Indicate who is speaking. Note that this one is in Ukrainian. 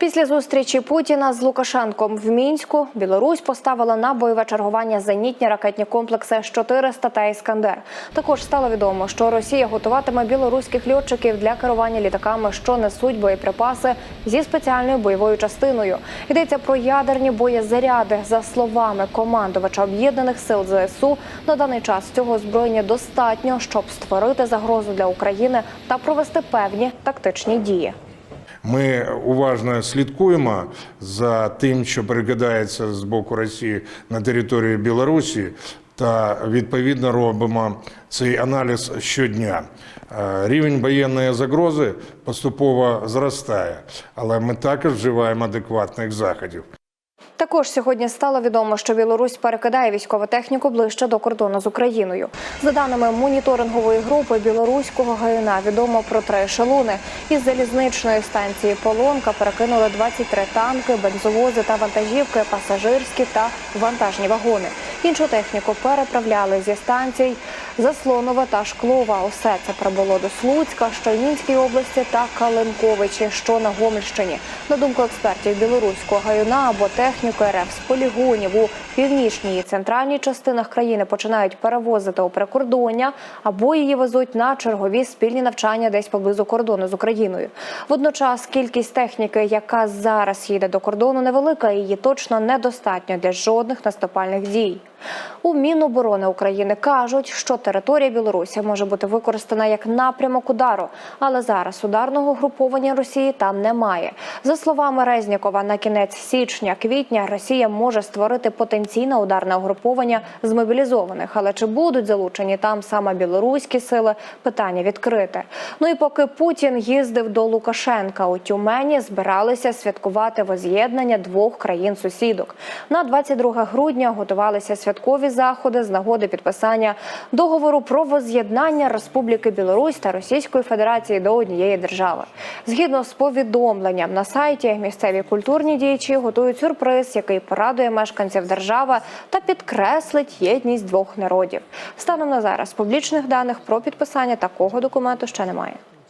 Speaker 1: Після зустрічі Путіна з Лукашенком в мінську Білорусь поставила на бойове чергування зенітні ракетні комплекси С-400 та Іскандер. Також стало відомо, що Росія готуватиме білоруських льотчиків для керування літаками, що несуть боєприпаси зі спеціальною бойовою частиною. Йдеться про ядерні боєзаряди. За словами командувача об'єднаних сил ЗСУ, на даний час цього озброєння достатньо, щоб створити загрозу для України та провести певні тактичні дії.
Speaker 2: Ми уважно слідкуємо за тим, що перекидається з боку Росії на територію Білорусі, та відповідно робимо цей аналіз щодня. Е, Рівень воєнної загрози поступово зростає, але ми також вживаємо адекватних заходів.
Speaker 1: Також сьогодні стало відомо, що Білорусь перекидає військову техніку ближче до кордону з Україною. За даними моніторингової групи білоруського ГНА, відомо про три ешелони. Із залізничної станції Полонка перекинули 23 танки, бензовози та вантажівки, пасажирські та вантажні вагони. Іншу техніку переправляли зі станцій Заслонова та Шклова. Усе це прибуло до Слуцька, що області та Калинковичі, що на Гомельщині. На думку експертів білоруського гаюна або техніку РФ з полігонів у північній і центральній частинах країни починають перевозити у прикордоння або її везуть на чергові спільні навчання десь поблизу кордону з Україною. Водночас кількість техніки, яка зараз їде до кордону, невелика і її точно недостатньо для жодних наступальних дій. У Міноборони України кажуть, що територія Білорусі може бути використана як напрямок удару, але зараз ударного груповання Росії там немає. За словами Резнікова, на кінець січня-квітня Росія може створити потенційне ударне угруповання з мобілізованих. Але чи будуть залучені там саме білоруські сили? Питання відкрите. Ну і поки Путін їздив до Лукашенка у Тюмені, збиралися святкувати воз'єднання двох країн-сусідок. На 22 грудня готувалися святкові заходи з нагоди підписання договору про воз'єднання Республіки Білорусь та Російської Федерації до однієї держави. Згідно з повідомленням на сайті, місцеві культурні діячі готують сюрприз, який порадує мешканців держави та підкреслить єдність двох народів. Станом на зараз публічних даних про підписання такого документу ще немає.